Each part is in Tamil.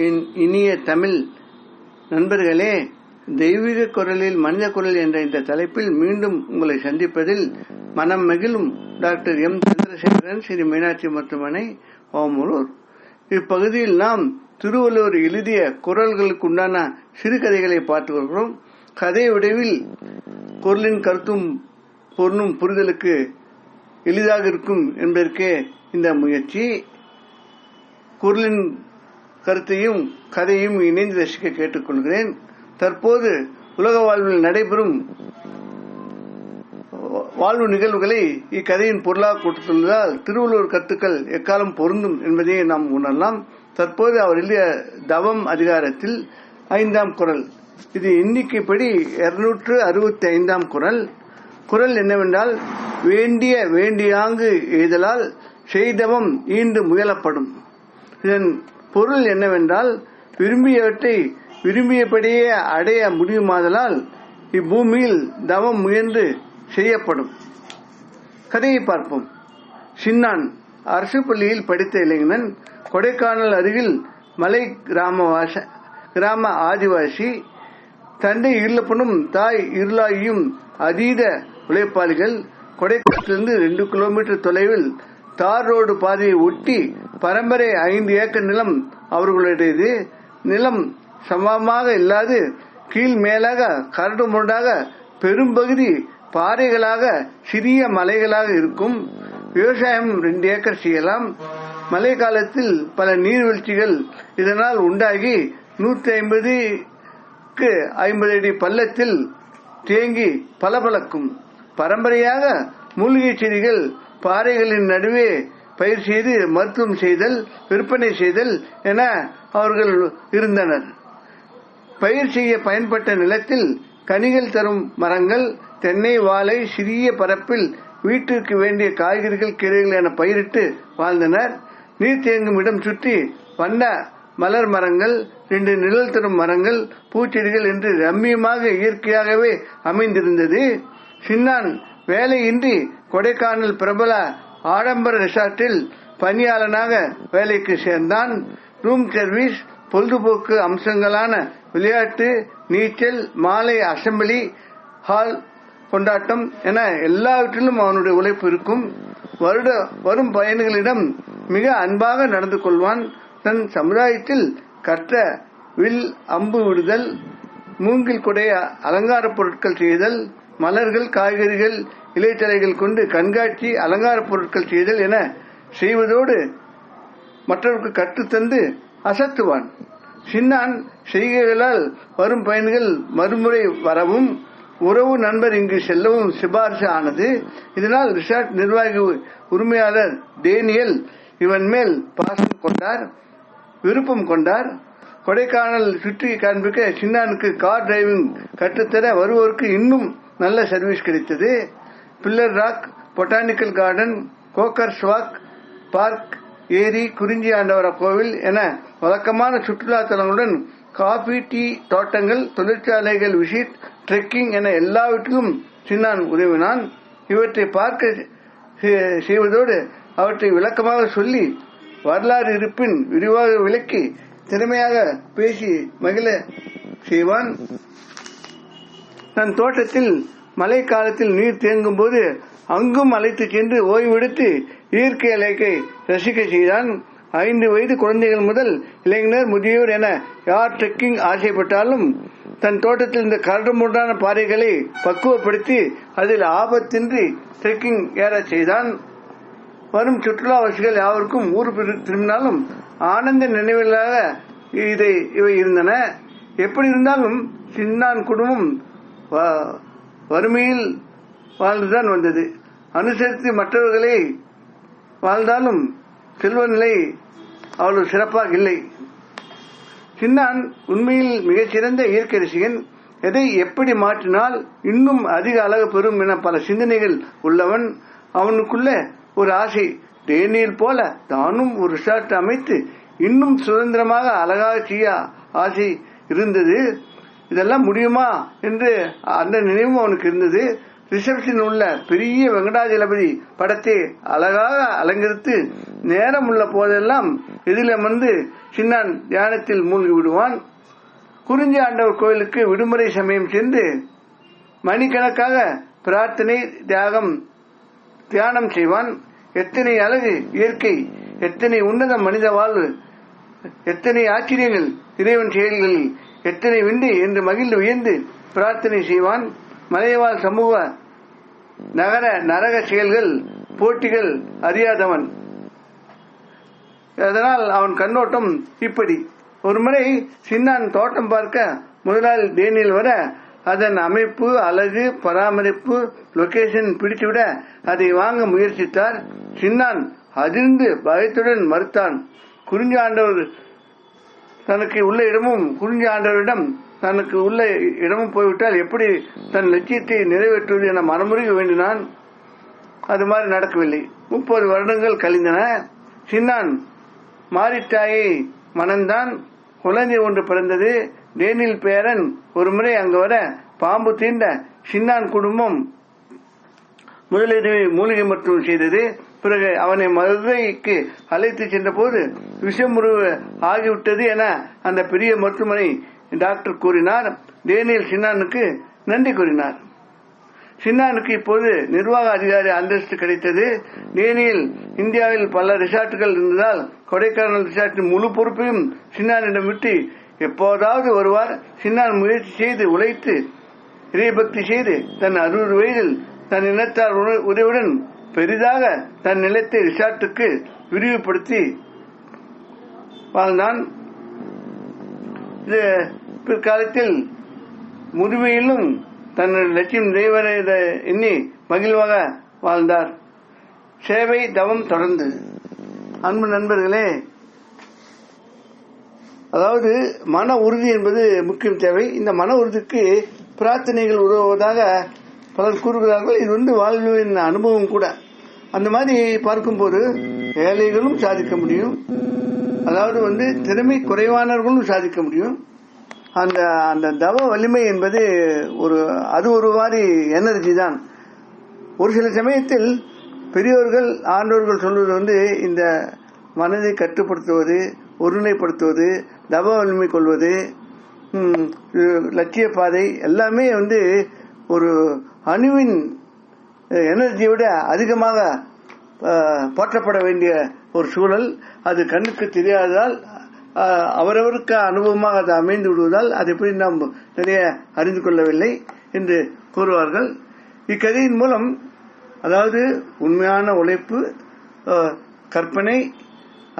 என் இனிய தமிழ் நண்பர்களே தெய்வீக குரலில் மனித குரல் என்ற இந்த தலைப்பில் மீண்டும் உங்களை சந்திப்பதில் மனம் மகிழும் டாக்டர் எம். சந்திரசேகரன் ஸ்ரீ மீனாட்சி மருத்துவமனை ஓமலூர். இப்பகுதியில் நாம் திருவள்ளுவர் எழுதிய குரல்களுக்கு உண்டான சிறுகதைகளை பார்த்து வருகிறோம் கதை விடைவில் குரலின் கருத்தும் பொருளும் புரிதலுக்கு எளிதாக இருக்கும் என்பதற்கே இந்த முயற்சி. குரலின் கருத்தையும் கதையும் இணைந்து ரசிக்க கேட்டுக்கொள்கிறேன். தற்போது உலக வாழ்வில் நடைபெறும் வாழ்வு நிகழ்வுகளை இக்கதையின் பொருளாக கொடுத்துள்ளதால் திருவள்ளுவர் கருத்துக்கள் எக்காலம் பொருந்தும் என்பதையே நாம் உணரலாம். தற்போது அவர் எழுதிய தவம் அதிகாரத்தில் ஐந்தாம் குரல். இது எண்ணிக்கைப்படி இருநூற்று அறுபத்தி ஐந்தாம் குரல். குரல் என்னவென்றால் வேண்டிய வேண்டியாங்கு எய்தலால் செய்தவம் ஈண்டு முயலப்படும். இதன் பொருள் என்னவென்றால் விரும்பியவற்றை விரும்பியபடியே அடைய முடியுமாதலால் இப்பூமியில் தவம் முயன்று செய்யப்படும். கதையை பார்ப்போம். சின்னான் அரசு பள்ளியில் படித்த இளைஞன் கொடைக்கானல் அருகில் மலை கிராமவாச கிராம ஆதிவாசி தந்தை இருளப்பனும் தாய் இருளாயும் அதீத உழைப்பாளிகள் கொடைக்கானலிருந்து ரெண்டு கிலோமீட்டர் தொலைவில் தார் ரோடு பாதையை ஒட்டி பரம்பரை ஐந்து ஏக்கர் நிலம் அவர்களுடையது. நிலம் சமமாக இல்லாது கீழ் மேலாக கரடு முரடாக பெரும்பகுதி பாறைகளாக சிறிய மலைகளாக இருக்கும். விவசாயம் ரெண்டு ஏக்கர் செய்யலாம். மழை காலத்தில் பல நீர்வீழ்ச்சிகள் இதனால் உண்டாகி நூத்தி ஐம்பதுக்கு ஐம்பது அடி பள்ளத்தில் தேங்கி பளபளக்கும். பரம்பரையாக மூலிகை செடிகள் பாறைகளின் நடுவே பயிர் செய்து மருத்துவம் செய்தல் விற்பனை செய்தல் என அவர்கள் இருந்தனர். பயிர் செய்ய பயன்பட்ட நிலத்தில் கனிகள் தரும் மரங்கள் தென்னை வாழை சிறிய பரப்பில் வீட்டிற்கு வேண்டிய காய்கறிகள் கீரைகள் என பயிரிட்டு வாழ்ந்தனர். நீர் தேங்கும் இடம் சுற்றி வண்ண மலர் மரங்கள் ரெண்டு நிழல் தரும் மரங்கள் பூச்செடிகள் என்று ரம்மியமாக இயற்கையாகவே அமைந்திருந்தது. சின்னான் வேலையின்றி கொடைக்கானல் பிரபல ஆடம்பர ரிசார்ட்டில் பணியாளனாக வேலைக்கு சேர்ந்தான். ரூம் சர்வீஸ் பொழுதுபோக்கு அம்சங்களான விளையாட்டு நீச்சல் மாலை அசம்பிளி ஹால் கொண்டாட்டம் என எல்லாவற்றிலும் அவனுடைய உழைப்பு இருக்கும். வருட வரும் பயணிகளிடம் மிக அன்பாக நடந்து கொள்வான். தன் சமுதாயத்தில் கற்ற வில் அம்பு விடுதல் மூங்கில் குடைய அலங்கார பொருட்கள் செய்தல் மலர்கள் காய்கறிகள் இலைத்தலைகள் கொண்டு கண்காட்சி அலங்கார பொருட்கள் செய்தல் என செய்வதோடு மற்றவருக்கு கற்றுத்தந்து அசத்துவான். சின்னான் செய்கைகளால் வரும் பயன்கள் மறுமுறை வரவும் உறவு நண்பர் இங்கு செல்லவும் சிபாரிசு ஆனது இதனால் ரிசார்ட் நிர்வாகி உரிமையாளர் டேனியல் இவன் மேல் பாசம் கொண்டார் விருப்பம் கொண்டார். கொடைக்கானல் சுற்றி காண்பிக்க சின்னானுக்கு கார் டிரைவிங் கற்றுத்தர வருவோருக்கு இன்னும் நல்ல சர்வீஸ் கிடைத்தது. Pillar rock botanical garden Coaker's walk park ஏரி குறிஞ்சி ஆண்டவர கோவில் என வழக்கமான சுற்றுலா தலங்களுடன் காபி டீ தோட்டங்கள் தொழிற்சாலைகள் விசிட் ட்ரெக்கிங் என எல்லாவற்றிலும் சின்னான் உதவினான். இவற்றை பார்க்க செய்வதோடு அவற்றை விளக்கமாக சொல்லி வரலாறு இருப்பின் விரிவாக விளக்கி திறமையாக பேசி மகிழ செய்வான். தன் தோட்டத்தில் மழை காலத்தில் நீர் தேங்கும் போது அங்கும் அழைத்து சென்று ஓய்வெடுத்து இயற்கை அலைக்கை ரசிக்க செய்தான். ஐந்து வயது குழந்தைகள் முதல் இளைஞர் முதியோர் என யார் ட்ரெக்கிங் ஆசைப்பட்டாலும் தன் தோட்டத்தில் இந்த கரடுமுரடான பாறைகளை பக்குவப்படுத்தி அதில் ஆபத்தின்றி ட்ரெக்கிங் ஏற செய்தான். வரும் சுற்றுலாவாசிகள் யாவருக்கும் ஊர் திரும்பினாலும் ஆனந்த நினைவுகளாக இதை இவை இருந்தன. எப்படி இருந்தாலும் சின்னான் குடும்பம் வறுமையில் வாழ்ந்துதான் வந்தது. அனுசரித்து மற்றவர்களை வாழ்ந்தாலும் செல்வ நிலை அவ்வளவு சிறப்பாக இல்லை. சின்னான் உண்மையில் மிகச்சிறந்த இயற்கை ரசிகன். எதை எப்படி மாற்றினால் இன்னும் அதிக அழகு பெறும் என பல சிந்தனைகள் உள்ளவன். அவனுக்குள்ள ஒரு ஆசை தேநீர் போல தானும் ஒரு ரிசார்ட் அமைத்து இன்னும் சுதந்திரமாக அழகாக செய்ய ஆசை இருந்தது. இதெல்லாம் முடியுமா என்று அந்த நினைவும் அவனுக்கு இருந்தது. ரிசப்ஷன் உள்ள பெரிய வெங்கடாஜலபதி படத்தை அழகாக அலங்கரித்து நேரம் உள்ள போதெல்லாம் இதில் வந்து சின்னான் தியானத்தில் மூழ்கி விடுவான். குறிஞ்சி ஆண்டவர் கோயிலுக்கு விடுமுறை சமயம் சென்று மணிக்கணக்காக பிரார்த்தனை தியாகம் தியானம் செய்வான். எத்தனை அழகு இயற்கை எத்தனை உன்னத மனித வாழ்வு எத்தனை ஆச்சரியங்கள் இறைவன் செயல்களில் எத்தனை விண்டு என்று மகிழ்ந்து உயர்ந்து பிரார்த்தனை செய்வான். மலையவாழ் சமூக நகர நரக செயல்கள் போட்டிகள் அறியாதவன். அதனால் அவன் கண்ணோட்டம் இப்படி. ஒருமுறை சின்னான் தோட்டம் பார்க்க முதலாளி டேனியில் வர அதன் அமைப்பு அழகு பராமரிப்பு லொகேஷன் பிடித்துவிட அதை வாங்க முயற்சித்தார். சின்னான் அதிர்ந்து பயத்துடன் மறுத்தான். குறிஞ்சாண்டவர் ஆண்டவர் தனக்கு உள்ள இடமும் குறிஞ்சி ஆண்டவரிடம் தனக்கு உள்ள இடமும் போய்விட்டால் எப்படி தன் லட்சியத்தை நிறைவேற்றுவது என மனமுருக வேண்டினான்? அது மாதிரி நடக்கவில்லை. முப்பது வருடங்கள் கழிந்தன. சின்னான் மாரித்தாயை மணந்தான். குழந்தை ஒன்று பிறந்தது. டேனில் பேரன் ஒருமுறை அங்கு வர பாம்பு தீண்ட சின்னான் குடும்பம் முதலுதவி மூலிகை மருத்துவம் செய்தது. பிறகு அவனை மதுரைக்கு அழைத்து சென்ற போது விஷமுறிவு ஆகிவிட்டது என அந்த பெரிய மருத்துவமனை டாக்டர் கூறினார். டேனியல் சின்னானுக்கு நன்றி கூறினார். சின்னானுக்கு இப்போது நிர்வாக அதிகாரி அந்தஸ்து கிடைத்தது. டேனியில் இந்தியாவில் பல ரிசார்ட்டுகள் இருந்ததால் கொடைக்கானல் ரிசார்ட்டின் முழு பொறுப்பையும் சின்னானிடம் விட்டு எப்போதாவது வருவார் சின்னான் முயற்சி செய்து உழைத்து இறைபக்தி செய்து தன் அறுபது வயதில் தன் இனத்தார் உண- உதவியுடன் பெரிதாக தன் நிலத்தை ரிசார்ட்டுக்கு விரிவுபடுத்தி வாழ்ந்தான். இது பிற்காலத்தில் முதுமையிலும் தன்னுடைய லட்சியம் தெய்வரை எண்ணி மகிழ்வாக வாழ்ந்தார். சேவை தவம் தொடர்ந்து. அன்பு நண்பர்களே அதாவது மன உறுதி என்பது முக்கியம் தேவை. இந்த மன உறுதிக்கு பிரார்த்தனைகள் உதவுவதாக பலர் கூறுகிறார்கள் இது வந்து வாழ்வின் அனுபவம் கூட. அந்த மாதிரி பார்க்கும்போது ஏழைகளும் சாதிக்க முடியும். அதாவது வந்து திறமை குறைவானவர்களும் சாதிக்க முடியும். அந்த அந்த தவ வலிமை என்பது ஒரு அது ஒரு மாதிரி எனர்ஜி தான். ஒரு சில சமயத்தில் பெரியோர்கள் ஆண்டோர்கள் சொல்வது வந்து இந்த மனதை கட்டுப்படுத்துவது ஒருநிலைப்படுத்துவது தவ வலிமை கொள்வது லட்சிய பாதை எல்லாமே வந்து ஒரு அணுவின் எனர்ஜியை விட அதிகமாக போற்றப்பட வேண்டிய ஒரு சூழல். அது கண்ணுக்கு தெரியாததால் அவரவருக்கு அனுபவமாக அது அமைந்து விடுவதால் அதை எப்படி நாம் நிறைய அறிந்து கொள்ளவில்லை என்று கூறுவார்கள். இக்கதையின் மூலம் அதாவது உண்மையான உழைப்பு கற்பனை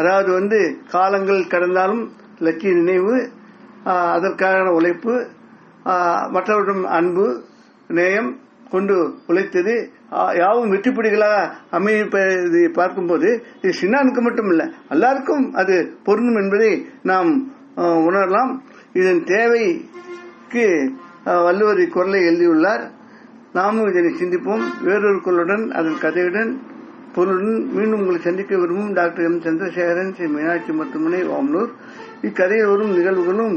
அதாவது வந்து காலங்கள் கடந்தாலும் லட்சிய நினைவு அதற்கான உழைப்பு மற்றவர்களிடம் மற்றவரிடம் அன்பு நேயம் கொண்டு உழைத்தது யாவும் வெற்றிப்படிகளாக அமைப்பதை பார்க்கும்போது இது சின்னானுக்கு மட்டும் இல்லை எல்லாருக்கும் அது பொருந்தும் என்பதை நாம் உணரலாம். இதன் தேவைக்கு வள்ளுவர் இக்குரலை எழுதியுள்ளார். நாமும் இதனை சிந்திப்போம். வேறொரு குரலுடன் அதன் கதையுடன் பொருளுடன் மீண்டும் உங்களை சந்திக்க விரும்பும் டாக்டர் எம். சந்திரசேகரன் ஸ்ரீ மீனாட்சி மருத்துவமனை ஓம்லூர் இக்கதையில் வரும் நிகழ்வுகளும்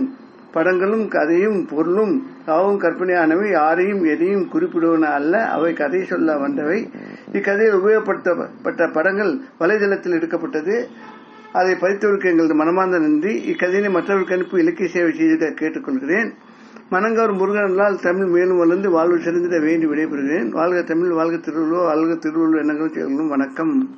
படங்களும் கதையும் பொருளும் யாவும் கற்பனையானவை யாரையும் எதையும் குறிப்பிடுவன அல்ல அவை கதை சொல்ல வந்தவை. இக்கதையில் உபயோகப்படுத்தப்பட்ட படங்கள் வலைதளத்தில் எடுக்கப்பட்டது. அதை படித்தவருக்கு எங்களது மனமார்ந்த நன்றி. இக்கதையினை மற்றவர்களுக்கு அனுப்பி இலக்கிய சேவை செய்திட கேட்டுக்கொள்கிறேன். மனங்கவர் முருகனால் தமிழ் மேலும் வளர்ந்து வாழ்வு சிறந்திட வேண்டி விடைபெறுகிறேன். வாழ்க தமிழ் வாழ்க திருவள்ளுவர் வாழ்க திருவள்ளுவர் எண்ணங்களும் செயல்களும் வணக்கம்.